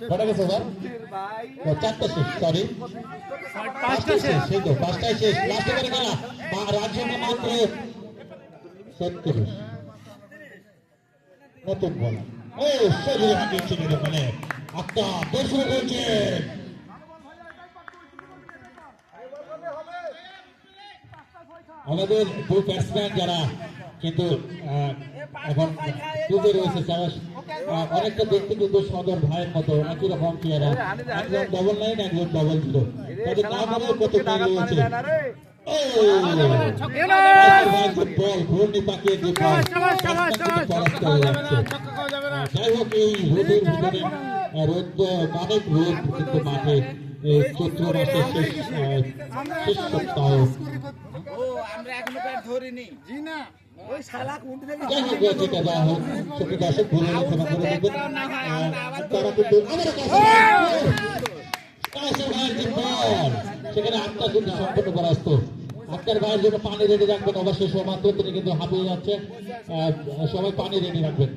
কটা গেছে ওভার চারটা শেষ সরি পাঁচটা শেষ। সেই তো পাঁচটায় শেষ। লাস্টে করে খেলা। মা- রাজ্য মাত্র সত্তরিশ নতুন বলা। ও শরীর হাঁটিয়েছিল ওখানে। একটা দর্শন করছে। আমাদের দুই ব্যাটসম্যান যারা কিন্তু এখন রয়েছে আহ, অনেকটা দেখতে কিন্তু সদর ভাইয়ের মতো একই রকম চেহারা? একজন ডবল নাইন একজন ডবল জিরো তাদের নাম হলো কত রয়েছে যাচ্ছে যাই হোক এই রোদের ভিতরে রোদ অনেক রোদ কিন্তু মাঠে এই চৈত্র মাসের শেষ শেষ সপ্তাহ যাই হোক যেটা দেওয়া হোক সেটা দর্শক ভুলে আলোচনা করে নেবেন তারা কিন্তু সেখানে আটটা কিন্তু সম্পূর্ণ পরাস্ত আটটার ভাইয়ের জন্য পানি রেডি রাখবেন অবশ্যই সমাত্র তিনি কিন্তু হাঁপিয়ে যাচ্ছে আহ, সবাই পানি রেডি রাখবেন।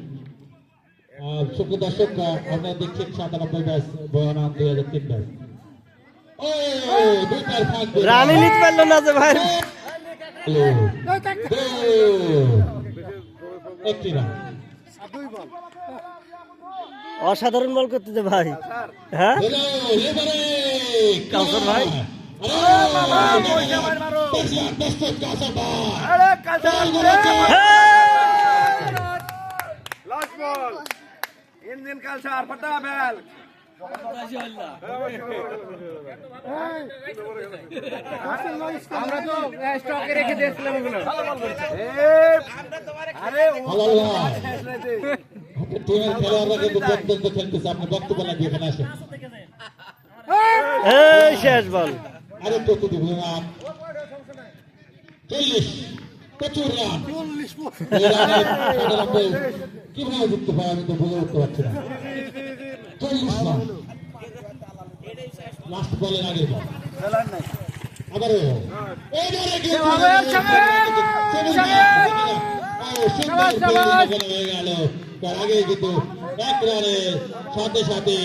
আহ, সুপ্রিয় দর্শক আপনারা দেখছেন সাতানব্বই ব্যাস বয়ান দুই হাজার তিন ব্যাস। রানি নিতে পারল না যে ভাই। অসাধারণ বল করতেছে ভাই। হ্যাঁ? কাউসার ভাই। লাস্ট ইঞ্জিন কালচার ফটা বেল আমরা তো স্টকে রেখে দিয়েছিলাম ওগুলো আরে বল। যুক্ত পায় আমি তো বুঝে উঠতে পারছি না চল্লিশ রান লাস্ট বলের বল আবারও আগে কিন্তু এক রানে সাথে সাথে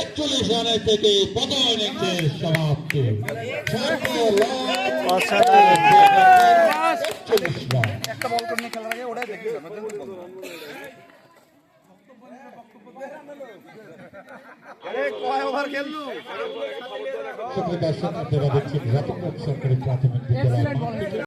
একচল্লিশ রানের থেকে প্রথম ইনিংসের সমাপ্তি। একচল্লিশ রান। একটা বল করে খেলার আগে ওটাই দেখি আরে কয় ওভার খেললু। দর্শক আপনারা দেখছেন রতনগঞ্জ সরকারি প্রাথমিক বিদ্যালয়